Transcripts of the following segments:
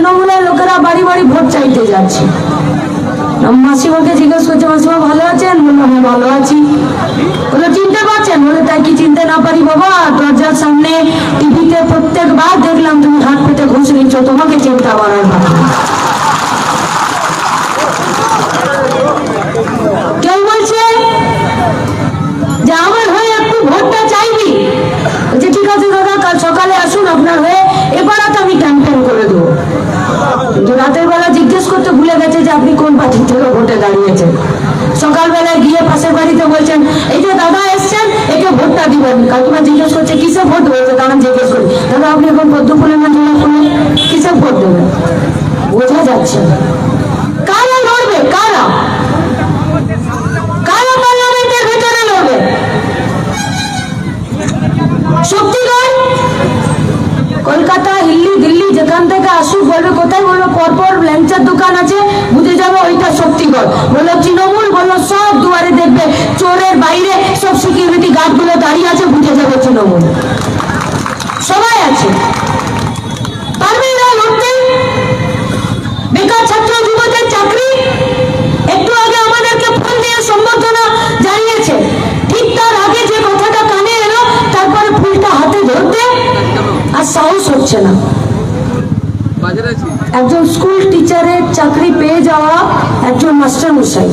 তৃণমূলের লোকেরা বাড়ি বাড়ি ভোট চাইতে যাচ্ছে। মাসিমাকে জিজ্ঞেস করছে, মাসিমা, ভালো আছেন? বলল হ্যাঁ ভালো আছি। বলে চিনতে পারছেন? বলে তাই কি চিনতে না পারি বাবা? দরজার সামনে টিভিতে প্রত্যেকবার দেখলাম তুমি হাত পেতে ঘুষ নিচ্ছ, তোমাকে চিন্তা করার কথা থেকে ভোটে দাঁড়িয়েছেন সকালবেলায় গিয়ে পাশের বাড়িতে বলছেন, এই যে দাদা এসছেন, একে ভোটটা দিবেন। কাকিমা জিজ্ঞেস করছে কিসে ভোট দেবে তখন জিজ্ঞেস করি, দাদা, আপনি এখন পদ্ম ফুলের না জোড়া কিসে ভোট দেবেন? বোঝা যাচ্ছে না। কারা লড়বে? কারা? শক্তিগড় কলকাতা দিল্লি দিল্লি, যেখান থেকে আসুক, বলবে কোথায় বলব পরপর ল্যাংচার দোকান আছে, বুঝে যাবে ওইটা শক্তিগড়। বলল তৃণমূল বলল সব দুয়ারে দেখবে, চোরের বাইরে সব সিকিউরিটি গার্ডগুলো দাঁড়িয়ে আছে, বুঝে যাবে তৃণমূল। সবাই আছে। পারবে এরা লড়তে? বেকার ছাত্র যুবদের চাকরি? একজন স্কুল টিচারের চাকরি পেয়ে যাওয়া একজন মাস্টার মশাই।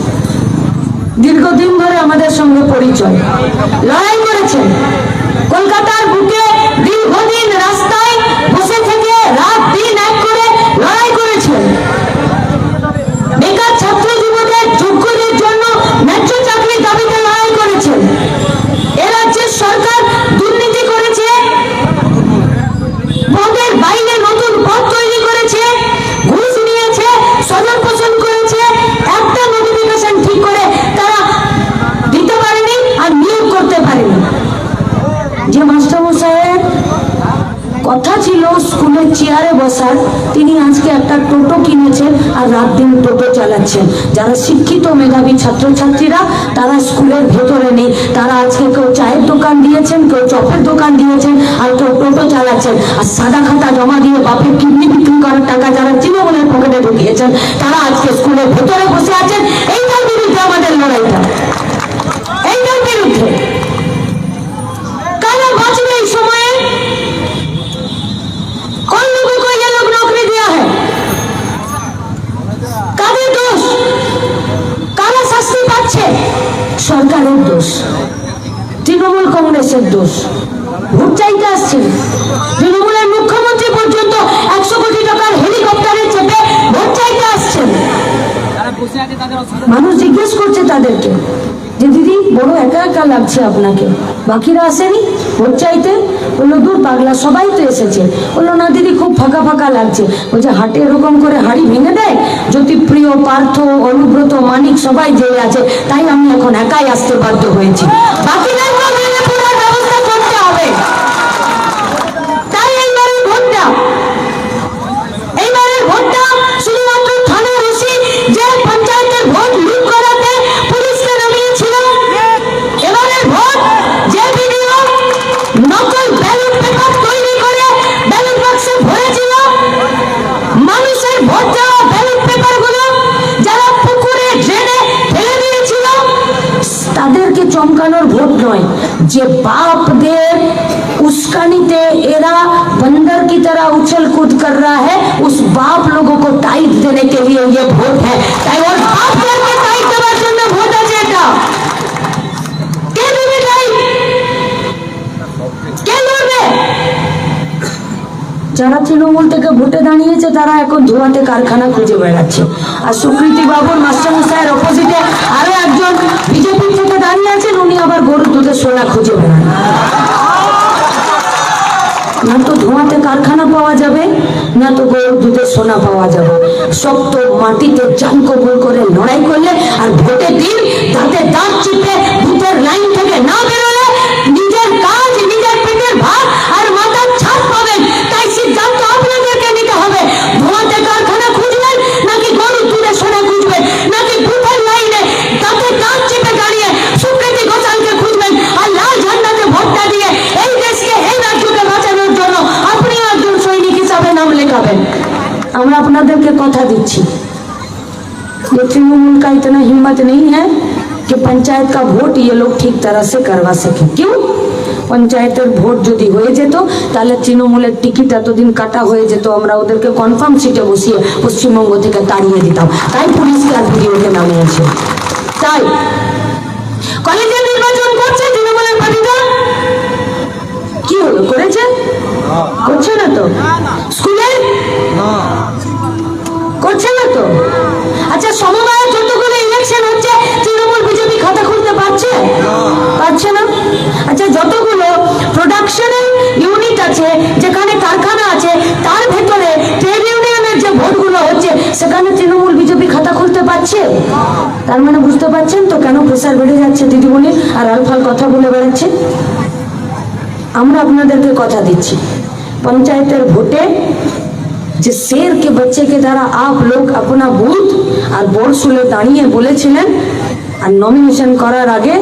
দীর্ঘদিন ধরে আমাদের সঙ্গে পরিচয়। লড়াই করেছেন। বসার তিনি আজকে একটা টোটো কিনেছেন আর রাত দিন টোটো চালাচ্ছেন। যারা শিক্ষিত মেধাবী ছাত্রছাত্রীরা, তারা স্কুলের ভেতরে নেই। তারা আজকে কেউ চায়ের দোকান দিয়েছেন, কেউ চপের দোকান দিয়েছেন আর কেউ টোটো চালাচ্ছেন। আর সাদা খাতা জমা দিয়ে বাপের কিডনি বিক্রি করার টাকা যারা তৃণমূলের পকেটে ঢুকিয়েছেন, তারা আজকে স্কুলের ভেতরে বসে আছেন। এইটার বিরুদ্ধে আমাদের লড়াইটা। সরকারের দোষ, তৃণমূল কংগ্রেসের দোষ। ভোট চাইতে আসছে তৃণমূলের মুখ্যমন্ত্রী পর্যন্ত একশো কোটি টাকার হেলিকপ্টারে চেপে ভোট চাইতে আসছেন। মানুষ জিজ্ঞেস করছে তাদেরকে যে, দিদি, বড় একা একা লাগছে আপনাকে। বাকিরা আসেনি? ভোট চাইতে? বলল, দূর পাগলা, সবাই তো এসেছে। বলল, না, দিদি, খুব ফাঁকা ফাঁকা লাগছে। বলছে, হাটে এরকম করে হাড়ি ভেঙে দেয়? জ্যোতিপ্রিয় পার্থ, অনুব্রত, মানিক সবাই যেয়ে আছে, তাই আমি এখন একাই আসতে বাধ্য হয়েছি। বাকিদেরকেও তাদেরকে চমকানোর ভোট নয় যে বাপদের उस्कानीते एरा बंदर की तरह उछल कूद कर रहा है उस बाप लोगों को टाइट देने के लिए ये वोट है তাই ওর বাপদেরকে টাইট দেওয়ার জন্য ভোট আছে এটা কে দেবে টাইট কে লড়বে যারা তৃণমূল থেকে ভোটে দাঁড়িয়েছে তারা এখন ধোয়াতে কারখানা খুঁজে বেড়াচ্ছে আর সুকৃতি বাবুর মাস্টারমশাইয়ের সোনা খুঁজে বেড়ান না তো ধোঁয়াতে কারখানা পাওয়া যাবে, না তো গরুর দুধে সোনা পাওয়া যাবে। শক্ত মাটিতে চান কবুল করে লড়াই করলে আর ভোটে দিন তাতে দাঁত চিপে ভূতের লাইন থেকে না বেরোলে লেখাবেন আমরা আপনাদেরকে কথা দিচ্ছি ये तृणमूल का इतना हिम्मत नहीं है कि पंचायत का वोट ये लोग ठीक तरह से करवा सके क्यों পঞ্চায়েতের ভোট যদি হয়ে যেত তাহলে তৃণমূলের টিকিট এতদিন কাটা হয়ে যেত আমরা ওদেরকে কনফার্ম সিটে বসিয়ে পশ্চিমবঙ্গ থেকে তাড়িয়ে দিতাম তাই পুলিশকে আর ভিডিওকে নামিয়েছে তাই কলেজে নির্বাচন করছে তৃণমূলের পার্টিটা কি হলো করেছে করছে না তো স্কুলে করছে না তো? আচ্ছা সমবায় যতগুলো ইলেকশন হচ্ছে তৃণমূল বিজেপি খাতা খুলতে পারছে? পারছে না? আচ্ছা যতগুলো প্রোডাকশনের ইউনিট আছে যেখানে কারখানা আছে তার ভেতরে ট্রেড ইউনিয়নের যে ভোটগুলো হচ্ছে সেখানে তৃণমূল বিজেপি খাতা খুলতে পারছে? তার মানে বুঝতে পারছেন তো কেন প্রেশার বেড়ে যাচ্ছে দিদিমণি? আর আলফাল কথা বলে বেড়াচ্ছে? আমরা আপনাদেরকে কথা দিচ্ছি। পঞ্চায়েতের ভোটে যে শেরকে বাচ্চাকে দ্বারা আপ লোক আপনা বুথ আর বোর শুলে দাঁড়িয়ে বলেছিলেন, আর নমিনেশন করার আগে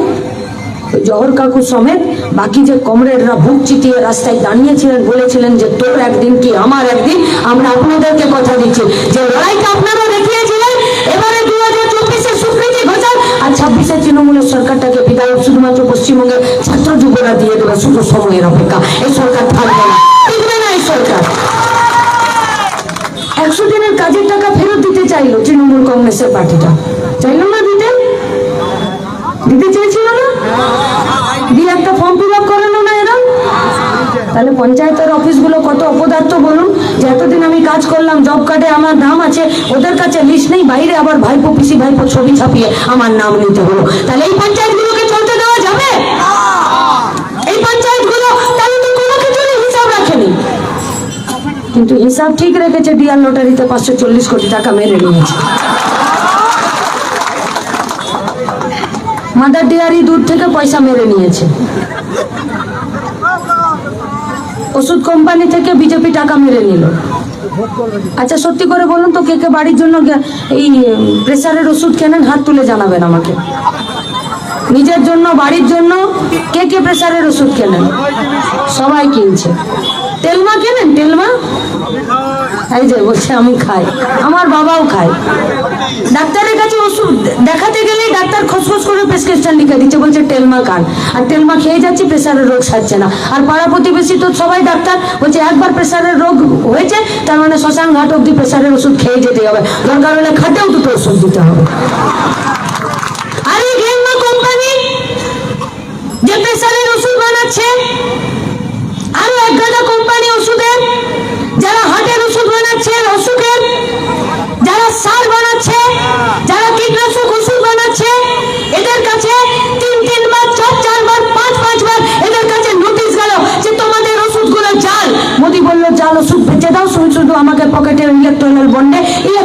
জহর কাকু সমেত বাকি যে কমরেডরা ভুক চিটিয়ে রাস্তায় দাঁড়িয়েছিলেন, বলেছিলেন যে তোর একদিন কি আমার একদিন, আমরা আপনাদেরকে কথা দিচ্ছি। যে লড়াইটা আপনারা দেখিয়েছিলেন, এবারে দু হাজার চব্বিশে স্বীকৃতি ঘোষাল আর ছাব্বিশে তৃণমূলের সরকারটাকে বিদায় শুধুমাত্র পশ্চিমবঙ্গের ছাত্র যুবরা দিয়ে দেবে, শুধু সময়ের অপেক্ষা। এই সরকার থাকবে না? একশো দিনের কাজের টাকা ফেরত দিতে চাইলো তৃণমূল কংগ্রেসের পার্টিটা। চাইলো না দিতে? দিতে চেয়েছিল না? দিয়ে একটা ফর্ম ফিল আপ করালো না এরা? তাহলে পঞ্চায়েতের অফিসগুলো কত অপদার্থ বলুন? যে এতদিন আমি কাজ করলাম জব কার্ডে আমার নাম আছে, ওদের কাছে লিস্ট নেই, বাইরে আবার ভাইপো, পিসি ভাইপো ছবি ছাপিয়ে আমার নাম নিতে হলো। তাহলে এই পঞ্চায়েতগুলোকে কিন্তু হিসাব ঠিক রেখেছে ডিয়ার লটারিতে পাঁচশো চল্লিশ কোটি টাকা মেরে নিয়েছে। মাদার ডেয়ারি দুধ থেকে পয়সা মেরে নিয়েছে। ওষুধ কোম্পানি থেকে বিজেপি টাকা মেরে নিল। আচ্ছা সত্যি করে বলুন তো, কে কে বাড়ির জন্য এই, প্রেসারের ওষুধ কেনেন? হাত তুলে জানাবেন আমাকে। নিজের জন্য, বাড়ির জন্য কে কে প্রেসারের ওষুধ কেনেন? সবাই কিনছে। তেলমা কেনেন? তেলমা? এই যে বলছে আমি খাই। আমার বাবাও খায়। ডাক্তারের কাছে ওষুধ দেখাতে গেলেই ডাক্তার খসখস করে প্রেসক্রিপশন লিখে দিচ্ছে, বলছে, টেলমা খান। আর টেলমা খেয়ে যাচ্ছি প্রেসারের রোগ সারছে না। আর পাড়া প্রতিবেশী তো সবাই ডাক্তার, বলছে, একবার প্রেসারের রোগ হয়েছে, তার মানে শ্মশান ঘাট অব্দি প্রেসারের ওষুধ খেয়ে যেতে হবে। দরকার হলে খাটেও দুটো ওষুধ দিতে হবে। আর কোম্পানি যে প্রেসারের ওষুধ বানাচ্ছে, আরও এক গাদা কোম্পানি ওষুধের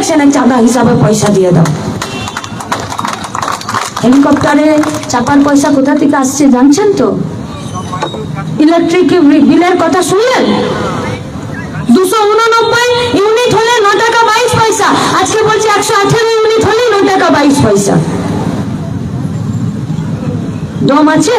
ইলেকশনের চাঁদা হিসাবে পয়সা দিয়ে দাও। হেলিকপ্টারে চাপার পয়সা কোথা থেকে আসছে জানছেন তো? ইলেকট্রিক বিলের কথা শুনলেন? দুশো উননব্বই ইউনিট হলে ন টাকা বাইশ পয়সা। আজকে বলছে একশো আঠেরো ইউনিট হলে ন টাকা বাইশ পয়সা। দম আছে?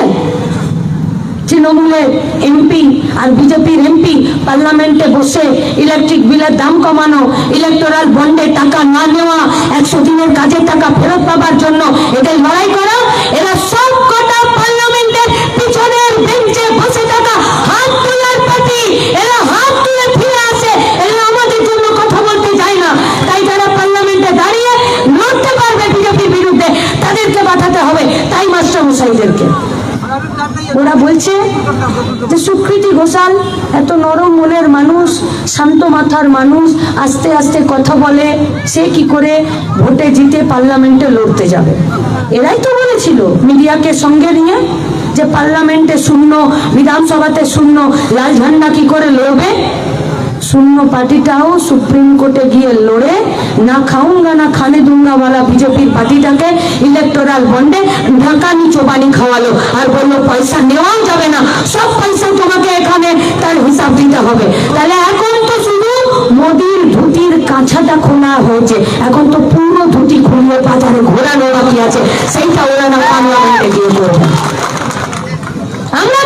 তৃণমূলের এমপি আর বিজেপির এমপি পার্লামেন্টে বসে ইলেকট্রিক বিলের দাম কমানো, ইলেকট্রাল বন্ডে টাকা না নেওয়া, একশো দিনের কাজের টাকা ফেরত পাবার জন্য এদের লড়াই করা, এরা সব কটা পার্লামেন্টের পিছনের বেঞ্চে বসে থাকা, হাত তোলার পার্টি এরা হাত তুলে ফিরে আসে এরা আমাদের জন্য কথা বলতে চায় না তাই যারা পার্লামেন্টে দাঁড়িয়ে লড়তে পারবে বিজেপির বিরুদ্ধে তাদেরকে বাঁচাতে হবে তাই মাস্টার মশাইদেরকে ওরা বলছে যে সুকৃতি ঘোষাল, এত নরম মনের মানুষ, শান্ত মাথার মানুষ, আস্তে আস্তে কথা বলে, সে কি করে ভোটে জিতে পার্লামেন্টে লড়তে যাবে? এরাই তো বলেছিল মিডিয়াকে সঙ্গে নিয়ে যে পার্লামেন্টে শূন্য, বিধানসভাতে শূন্য লাল ঝান্ডা কি করে লড়বে? শূন্য পার্টিটাও সুপ্রিম কোর্টে গিয়ে লড়ে, না খাউঙ্গা না খানে দুঙ্গা वाला বিজেপির পার্টিটাকে ইলেকটোরাল বন্ডে ঢাকানি চোবানি খাওয়ালো। আর বলল, পয়সা নেওয়াও যাবে না, সব পয়সা তোমাকে এখানে তার হিসাব দিতে হবে। তাহলে এখন তো শুধু মোদির ধুতির কাঁচাটা খোলা হয়েছে। এখন তো পুরো ধুতি খুললে বাজারে ঘোরানো বাকি আছে। সেইটা ওরা না পার্লামেন্টে গিয়ে করবে। আমরা